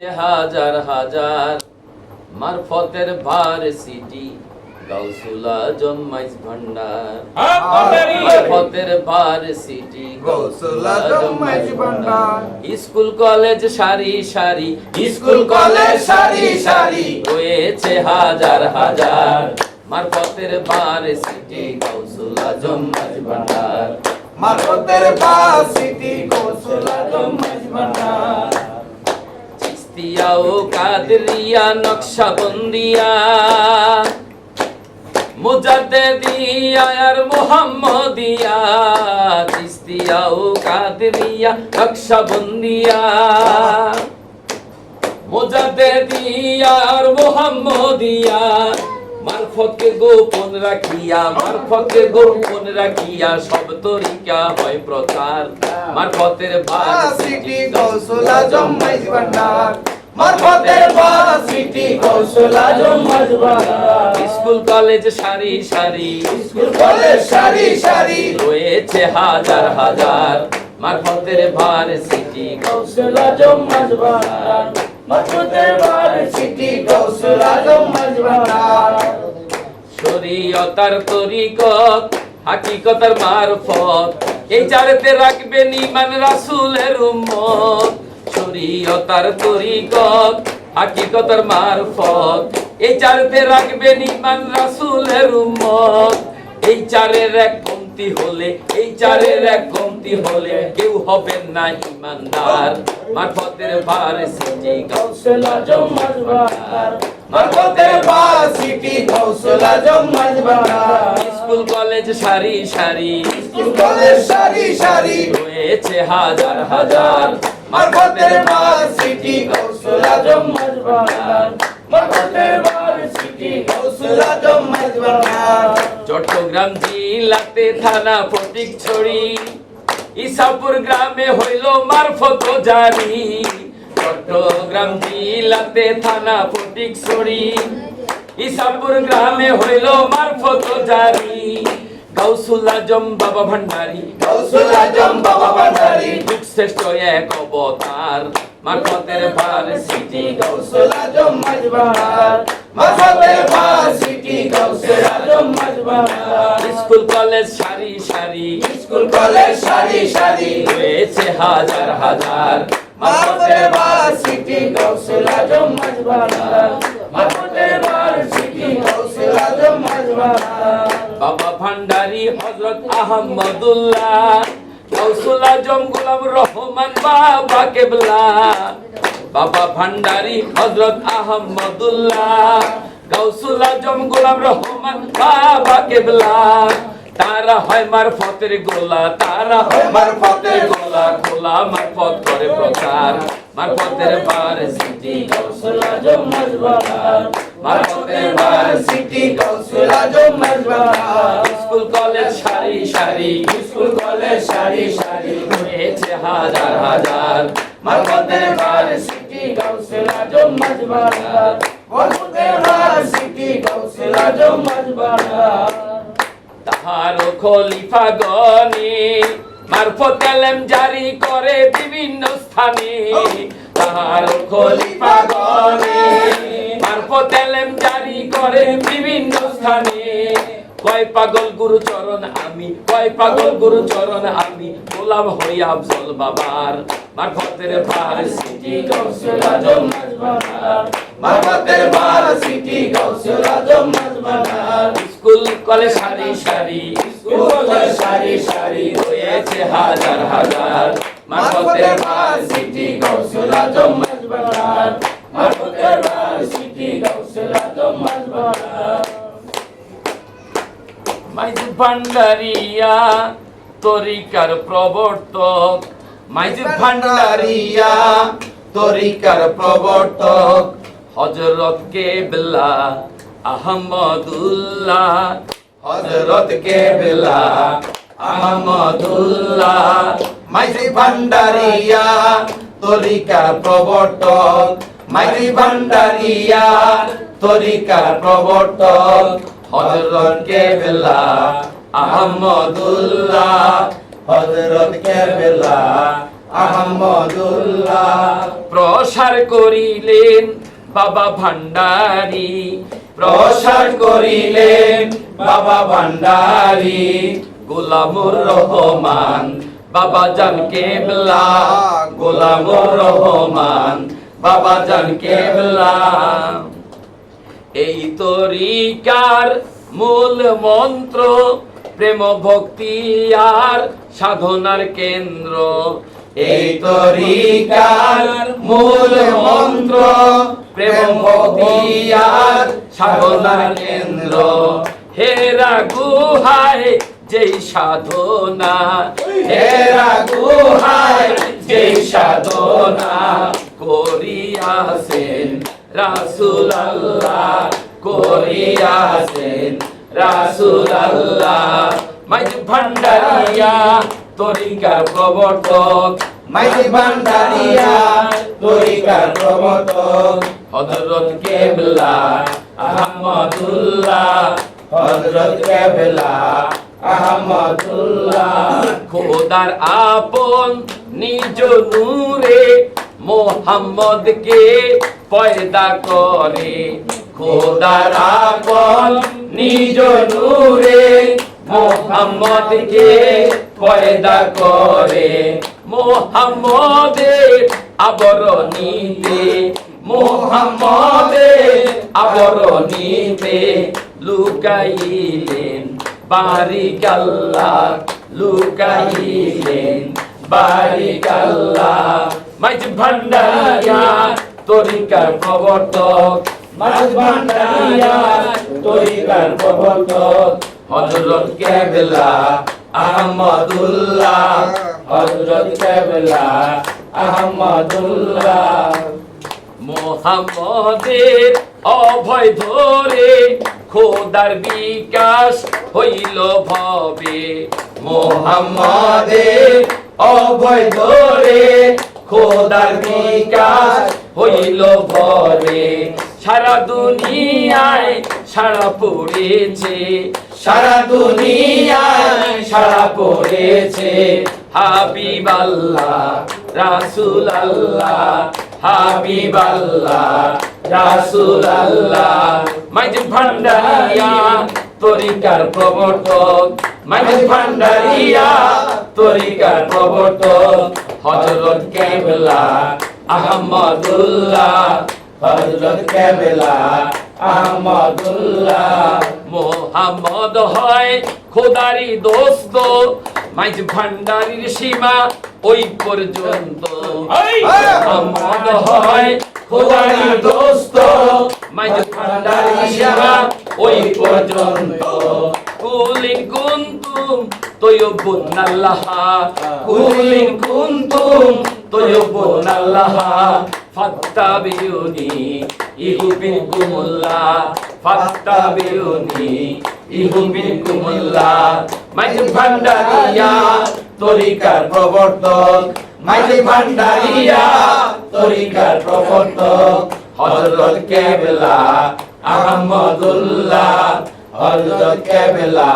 হাজার হাজার মারফতের ভার সিটি গাউসুলা জম্মাইজ ভান্ডার। মারফতের ভার সিটি গাউসুলা জম্মাইজ ভান্ডার। স্কুল কলেজ সারি সারি স্কুল কলেজ সারি সারি। রয়েছে হাজার হাজার মারফতের ভার সিটি গৌসুলা জম্মাইজ ভান্ডার। মারফতের বাসিটি কৌশলা জম্মাইজ ভান্ডার। চিস্তিয়া ও কাদরিয়া নকশাবন্দিয়া। মুজাদ্দিদিয়া আর মুহাম্মদিয়া চিস্তিয়া ও কাদরিয়া নকশাবন্দিয়া। মুজাদ্দিদিয়া আর মুহাম্মদিয়া মারফতকে গোপন রাখিয়া মারফতকে গোপন রাখিয়া সব তরিকা হয় প্রচার। মারফতের বাসিটি কৌশলা জম্মাইজ ভান্ডার মারফতের বাসিটি কৌশলা জম্মাইজ ভান্ডার স্কুল কলেজ সারি সারি স্কুল কলেজ সারি সারি। রয়েছে হাজার হাজার। মারফতের ভার সিটি কৌশলা জম্মাইজ ভান্ডার শরীয়তার হাকিকতার মারফত, এই চারেতে রাখবেন ইমান রাসূলের উম্মত। শরীয়তার তরিকত, হাকিকতার মারফত, এই চারেতে রাখবেন ইমান রাসূলের উম্মত। এই চারের এক কমতি হলে, এই চারের এক কমতি হলে কেউ হবেন না ইমানদার। মারফতের ভার সিটি কৌশলা ভান্ডার মারফতের বাসিটি কৌশলা জম্মাইজ ভান্ডার স্কুল কলেজ সারি সারি। স্কুল কলেজ সারি সারি। রয়েছে হাজার হাজার। মারফতের বাসিটি কৌশলা জম্মাইজ ভান্ডার মারফতের বাসিটি কৌশলা জম্মাইজ ভান্ডার চট্টগ্রাম জেলাতে থানা ফটিক ছড়ি। ইসাপুর গ্রামে হইল মারফত জারি। চট্টগ্রাম জেলাতে থানা ফটিক ছড়ি ইসাপুর গ্রামে হইল মারফত গাউসুল আজম বাবা ভান্ডারি। কৌশলা জম বাবা ভান্ডারি। যুগ শ্রেষ্ঠ এক অবতার। মারফতের ভার সিটি ভান্ডার। মারফতের কৌশলা জম্মাইজ ভান্ডার। স্কুল কলেজ সারি, স্কুল, কলেজ, সারি সারি। রয়েছে হাজার হাজার। বাসিটি কৌশলা জম্মাইজ ভান্ডার মারফতের বাসিটি কৌশলা জম্মাইজ ভান্ডার বাবা ভান্ডারি হজরত আহমদুল্লাহ গৌসুল আজম গোলাম রহমান বাবা কেবলা। বাবা ভান্ডারি হজরত আহমদুল্লাহ গৌসুল আজম গোলাম রহমান বাবা কেবলা। তারা হয় মারফতের গোলা, তারা হয় মারফতের গোলা গোলা মারফত করে প্রচার। মারফতের বার সিটি কৌশলা জম্মাইজ ভান্ডার মারফতের বার সিটি কৌশলা জম্মাইজ ভান্ডার স্কুল, কলেজ, সারি সারি, স্কুল, কলেজ, সারি সারি রয়েছে হাজার হাজার। মারফতের বাসিটি কৌশলা জম্মাইজ ভান্ডার মারফতের বাসিটি কৌশলা জম্মাইজ ভান্ডার তাহার খলিফা গনে। মারফত আলেম জারি করে বিভিন্ন স্থানে। তাহার খলিফা গনে। মারফত আলেম জারি করে বিভিন্ন স্থানে। কয় পাগল গুরু চরণ আমি, কয় পাগল গুরু চরণ আমি, গোলাম হই আফজল বাবার। মারফতের ভার সিটি কৌশলা জম্মাইজ বাসিটি কৌশলা জম্মাইজ ভান্ডার স্কুল কলেজ সারি সারি স্কুল কলেজ সারি সারি রয়েছে হাজার হাজার। মারফতের বাসিটি কৌশলা জম্মাইজ ভান্ডার মারফতের বাসিটি কৌশলা জম্মাইজ ভান্ডার মাইজ ভান্ডারিয়া তরিকার প্রবর্তক। মাইজ ভান্ডারিয়া তরিকার প্রবর্তক। হজরত কেবলা, আহমদুল্লাহ। হযরত কেবলা, আহমদুল্লাহ। মাইজি ভান্ডারিয়া, তরিকার প্রবর্তক। মাইজি ভান্ডারিয়া, তরিকার প্রবর্তক। হযরত কেবলা, আহমদুল্লাহ। হযরত কেবলা, আহমদুল্লাহ। প্রসার করিলেন বাবা ভান্ডারী প্রসার করিলেন বাবা ভান্ডারী। গোলামুর রহমান, বাবা জান কেবলা। গোলামুর রহমান, বাবা জান কেবলা। এই তরিকার মূল মন্ত্র প্রেম ভক্তি আর সাধনার কেন্দ্র। এই তরিকার মূল মন্ত্র, প্রেম, ভক্তি আর সাধনার কেন্দ্র। হেরা গুহায় যেই সাধনা। হেরা গুহায় যেই সাধনা। করিয়াছেন রাসুল আল্লাহ করিয়াছেন রাসুল আল্লাহ মাইজ ভান্ডারিয়া তরিকার প্রবর্তক। মাইজি ভান্ডারিয়া তরিকার প্রবর্তক। হযরত কেবলা আহমদুল্লাহ। হযরত কেবলা আহমদুল্লাহ। খোদার আপন নিজ নূরে মোহাম্মদকে পয়দা করে। খোদার আপন নিজ নূরে মোহাম্মদকে পয়দা করে, মোহাম্মদের আবরণীতে মোহাম্মদের আবরণীতে লুকাইলেন বারিক আল্লাহ লুকাইলেন বারিক আল্লাহ মাইজ ভান্ডারিয়া, তরিকার প্রবর্তক। মাইজ ভান্ডারিয়া, তরিকার প্রবর্তক। হযরত কেবলা, আহমদুল্লাহ। হযরত কেবলা, আহমদুল্লাহ। মোহাম্মদের অভয় ধরে খোদার বিকাশ হইল ভবে। মোহাম্মদের অভয় ধরে খোদার বিকাশ হইল ভরে সারা দুনিয়ায় সারা পড়েছে। সারা দুনিয়ায় সারা পড়েছে। হাবিব আল্লাহ, রাসুল আল্লাহ, হাবিব আল্লাহ, রাসুল আল্লাহ। মাইজ ভান্ডারিয়া, তরিকার প্রবর্তক। মাইজ ভান্ডারিয়া, তরিকার প্রবর্তক। হযরত কেবলা আহমদুল্লাহ হযরত কেবলা আহমদুল্লাহ। মোহাম্মদ হয় খোদারি দোস্ত মাইজ ভান্ডারির সীমা ওই পর্যন্ত। মোহাম্মদ হয় খোদারি দোস্ত মাইজ ভান্ডারির সীমা ওই পর্যন্ত। কুলিন কুন্তুম তয়ুবুন আল্লাহ। কুলিন কুন্তুম তয়ুবুন আল্লাহ। ফাত্তাবিউনি ইহুবিকুমুল্লাহ। ফাত্তাবিউনি ইহুবিকুমুল্লাহ। মাইজ ভান্ডারিয়া তরিকার প্রবর্তক। মাইজি ভান্ডারিয়া তরিকার প্রবর্তক। হযরত কেবলা আহমদুল্লাহ। কেবলা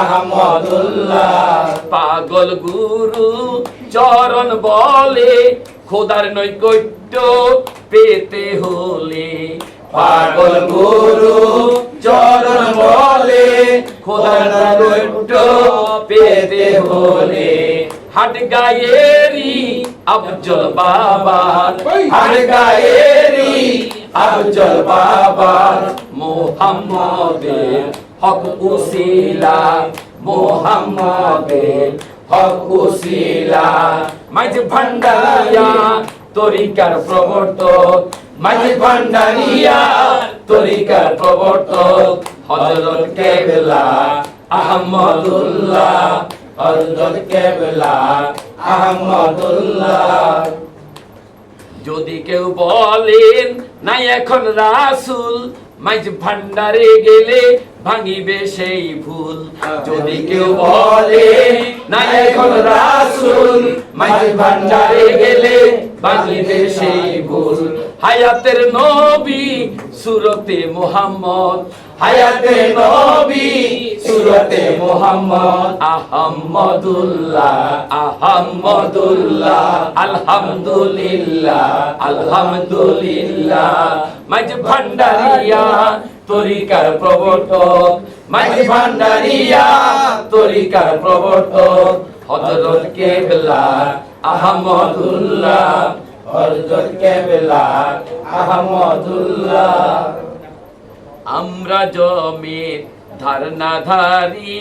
আহমদুল্লাহ। পাগল গুরু চরণ বলে খোদার নৈকট্য পেতে হলে। পাগল গুরু চরণ বলে খোদার নৈকট্য পেতে হলে। হাট গায়েরি আফজল বাবার। হার গায়েরি আফজল বাবার মোহাম্মদের হক উসিলা, মোহাম্মদের হক উসিলা। মাঝ ভান্ডারিয়া তরিকার প্রবর্তক মাঝি ভান্ডারিয়া তরিকার প্রবর্তক হযরত কেবলা আহমদুল্লাহ হযরত কেবলা আহমদুল্লাহ। যদি কেউ বলেন নাই এখন রাসুল মাইজ ভান্ডারে গেলে ভাঙিবে সেই ভুল। যদি কেউ বলে নাই এখন রাসুল মাইজ ভান্ডারে গেলে ভাঙিবে সেই ভুল। হায়াতের নবী সুরতে মোহাম্মদ হায়াতে নবী, সুরতে মোহাম্মদ, আহমদুল্লাহ আহমদুল্লাহ, আলহামদুলিল্লাহ আলহামদুলিল্লাহ। মাঝ ভান্ডারিয়া, তরিকার প্রবর্তক। মাঝি ভান্ডারিয়া, তরিকার প্রবর্তক। হযরত কেবলা, আহমদুল্লাহ। হযরত কেবলা, আহমদুল্লাহ। আমরা জমির ধারণাধারী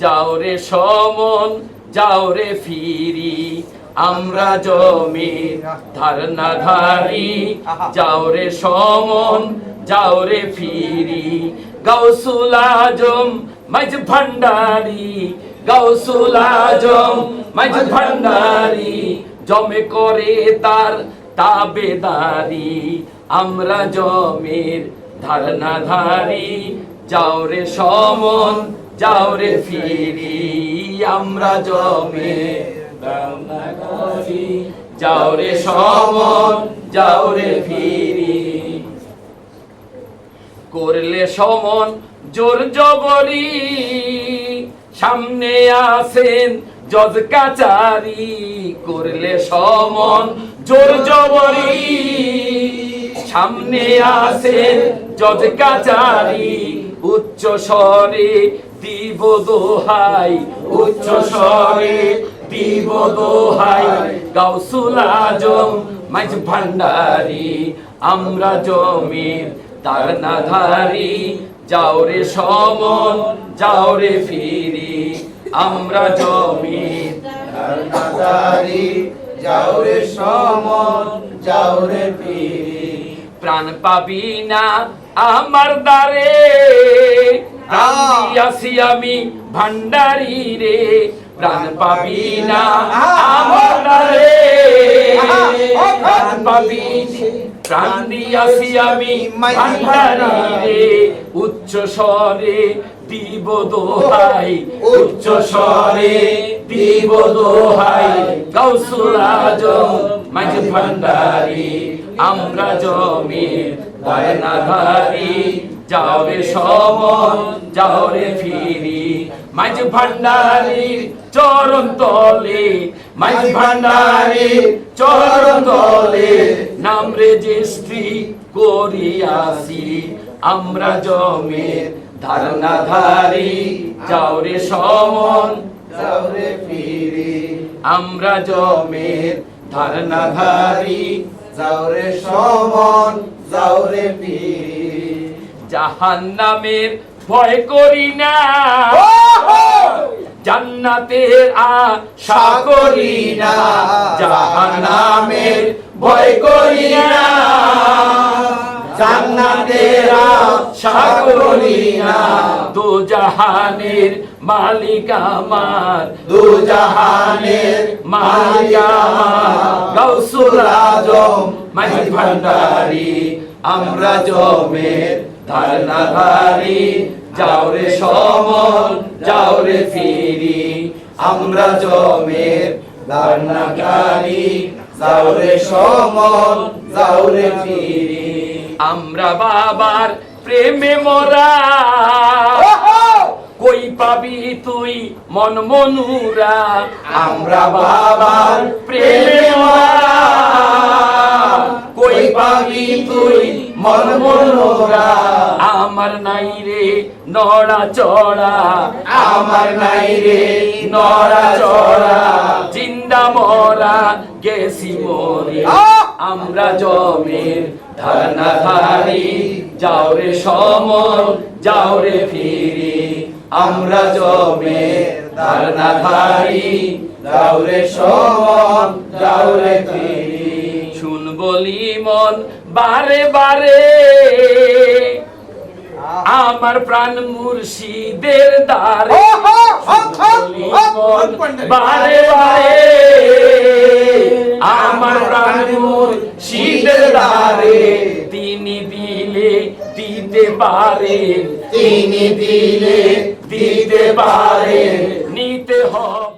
যাও রে সমন, যাও রে ফিরি। আমরা জমির ধারণাধারী যাও রে সমন, যাও রে ফিরি। গাউসুল আজম মাঝ ভান্ডারি। গাউসুল আজম মাঝ ভান্ডারি। জমে করে তার তাবেদারি। আমরা জমির ধারণাধারী, যাও রে সমন, যাও রে ফিরি, আমরা জমে যাও রে সমন, যাও রে ফিরি। করলে সমন জোর জবরি, সামনে আসেন জজ কাচারি। করলে সমন জোর জবরি। সামনে আসেন জজ কাচারি, উচ্চ স্বরে দিব দোহাই, উচ্চ স্বরে দিব দোহাই। গাউসুল আজম মাঝ ভান্ডারি, আমরা জমির তার নাধারি যাও রে সমন, যাও রে ফিরি, আমরা জমির ধারণাধারী যাও রে সমন, যাও রে পীরি প্রাণ পাবি না আমার দ্বারে। আসি আমি ভান্ডারি রে। প্রাণ পাবি না আমার দ্বারে। প্রাণ পাবি প্রাণ দিয়াছি আমি ভান্ডারি রে। উচ্চ স্বরে দিব দোহাই। উচ্চ স্বরে দিব দোহাই। গাউসুল আজম মাঝ ভান্ডারি আমরা জমির দায়নাধারী। যাও রে সমন, যাও রে ফিরি। মাঝ ভান্ডারি চরণ তলে, মাঝ ভান্ডারি চরণ তলে, নাম রেজিস্ট্রি করিয়াছি। আমরা জমির ধারণাধারী। যাও রে সমন, যাও রে পীরি আমরা জমির ধারণাধারী। যাও রে সমন যাও রে জাহান নামের ভয় করি না। জান্নাতের আশা করি না। জাহান্নামের ভয় করি না। জান্নাতের আশা করি না। দু জাহানের মালিক আমার। দু জাহানের মালিক আমার। গাউসুল আজম মাঝি ভান্ডারি। আমরা জমের ধারণাধারী। যাও রে সমন যাও রে ফিরি। আমরা জমের ধারণাকারী যাও রে সমন যাও রে পীরি আমরা বাবার প্রেমে মরা। পাবি তুই মন মনুরা। আমরা বাবার প্রেমে কই পাবি তুই মন মনোরা? আমার নাই রে নড়া চড়া। আমার নাই রে নড়া চড়া। জিন্দা মরা গেছি মরে। আমরা জমের ধারণাধারী যাও রে সমন যাও রে ফিরি। আমরা জমের ধারণাধারী যাও রে সমন যাও রে পীরি শুন বলি মন বারে বারে আমার প্রাণ মুর্শিদের দ্বারে মন বারে বারে আমার প্রাণ মুর্শিদের দ্বারে তিনি দিলে দিতে পারেন তিনি দিলে দিতে পারে নিতে হবে।